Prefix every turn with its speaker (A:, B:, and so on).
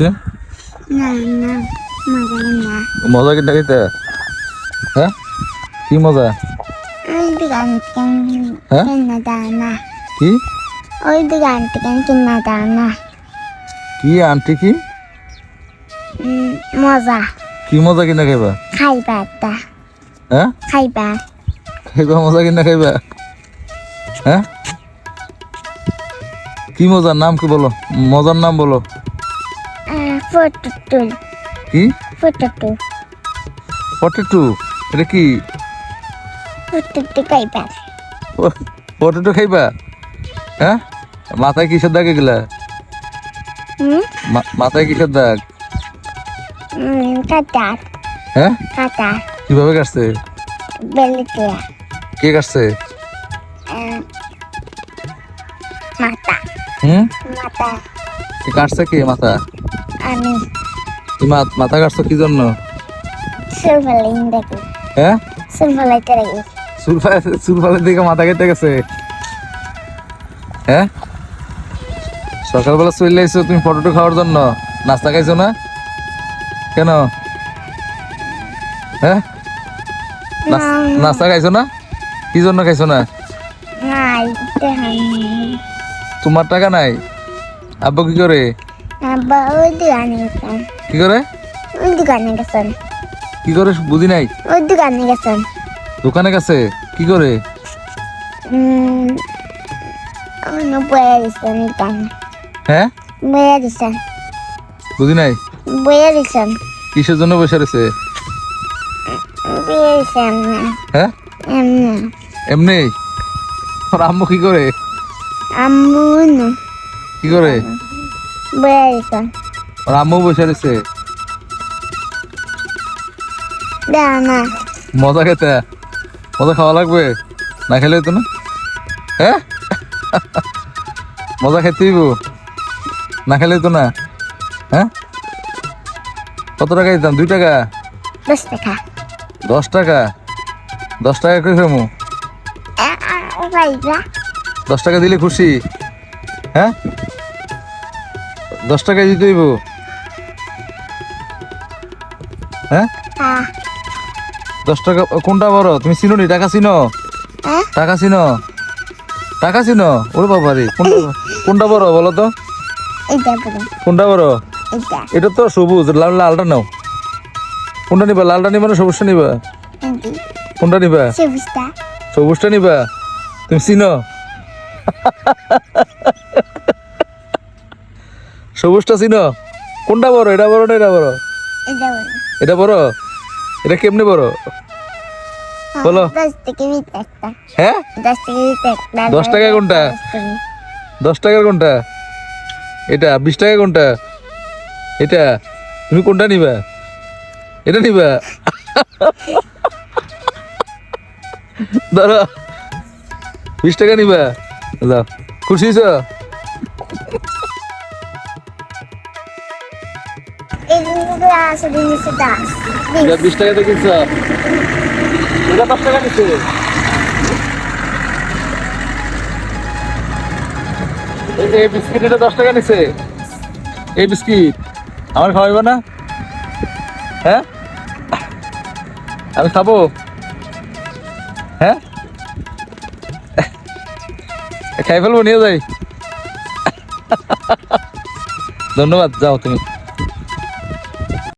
A: হয়েছে
B: মজা
A: কিনা খাইতে হ্যাঁ কি মজা?
B: কিনা
A: কি?
B: ওই দোকান থেকে কিনা দাও না
A: কি আন্টি কি?
B: মজা।
A: কি মজা কিনা খাইবা?
B: খাইবা একটা।
A: হ্যাঁ
B: খাইবা।
A: খাইবা মজা কিনা খাইবা? হ্যাঁ কি মজার নাম কি বলো? মজার নাম বলো। কি? পটেটো এটা কি?
B: খাইবা
A: পটেটো খাইবা? হ্যাঁ? মাথায় কিসের দাগ এগুলা? মাথায় কিসের দাগ?
B: কাটার।
A: হ্যাঁ?
B: কাটার।
A: কীভাবে কাটছে? কে কাটছে?
B: মাথা।
A: হুম?
B: মাথা।
A: কে কাটছে কে মাথা?
B: আমি
A: কি মা- মাথা কাটছো কি জন্য?
B: দেখি।
A: হ্যাঁ
B: দেখি।
A: চুল ফালে চুল ফালে দিকে মাথা কেটে গেছে। হ্যাঁ সকালবেলা চলে আইছো তুমি ফটোটো খাওয়ার জন্য। নাস্তা খাইছো না? কেন? হ্যাঁ নাস- নাস্তা খাইছো না? কি জন্য খাইছো না? তোমার টাকা নাই? আব্বু কি করে?
B: আব্বা ওই দোকানে গেছেন।
A: কি করে?
B: ওই দোকানে গেছেন।
A: কি করে বুঝি নাই?
B: ওই দোকানে গেছেন।
A: দোকানে গেছে? কি করে?
B: উম, অন্য বইয়া দিছেন দোকানে
A: হ্যাঁ?
B: বইয়া দিছেন।
A: বুঝি নাই?
B: বইয়া দিছেন।
A: কিসের জন্য বসে রয়েছে?
B: বইয়া দিছেন
A: হ্যাঁ?
B: এমনি।
A: এমনি? ওর আম্মু কি করে?
B: আম্মু না।
A: কি করে? ওর আম্মু বসে রয়েছে। মজা খেতে। মজা খাওয়া লাগবে? না খেলে তো না? হ্যাঁ মজা খেতে হইব? না খেলে তো না? হ্যাঁ কত টাকা দিতাম? দুই টাকা?
B: দশ টাকা।
A: দশ টাকা? দশ টাকা ফেমু
B: পাইবা
A: দশ টাকা দিলে খুশি। হ্যাঁ দশ টাকা দিতে হইব। হ্যাঁ?
B: হ্যাঁ।
A: দশ টাকা কোনটা বড়? তুমি চিনো নি? টাকা চিনো?
B: হ্যাঁ।
A: টাকা চিনো? টাকা চিনো? ওরে বাবা রে কোনটা বড় বলো তো? কোনটা বড়?
B: এটা
A: তো সবুজ লাল লালটা নাও। কোনটা নিবা? লালটা নিবা না সবুজটা নিবা? কোনটা নিবা?
B: সবুজটা।
A: সবুজটা নিবা? তুমি চিনো? সবুজটা চিনো? কোনটা বড়? এটা বড় না এটা বড়?
B: এটা
A: বড়। এটা কেমনে বড়? বলো। হ্যাঁ?
B: দশ
A: টাকা কোনটা?
B: দশ
A: টাকার কোনটা? এটা বিশ টাকা কোনটা? এটা? তুমি কোনটা নিবা? এটা নিবা? ধরো। বিশ টাকা নিবা? যাও খুশি আমার খাওয়াইবা না? হ্যাঁ? আমি খাব। হ্যাঁ? খাই ফেলব নিয়ে যাই। ধন্যবাদ যাও তুমি।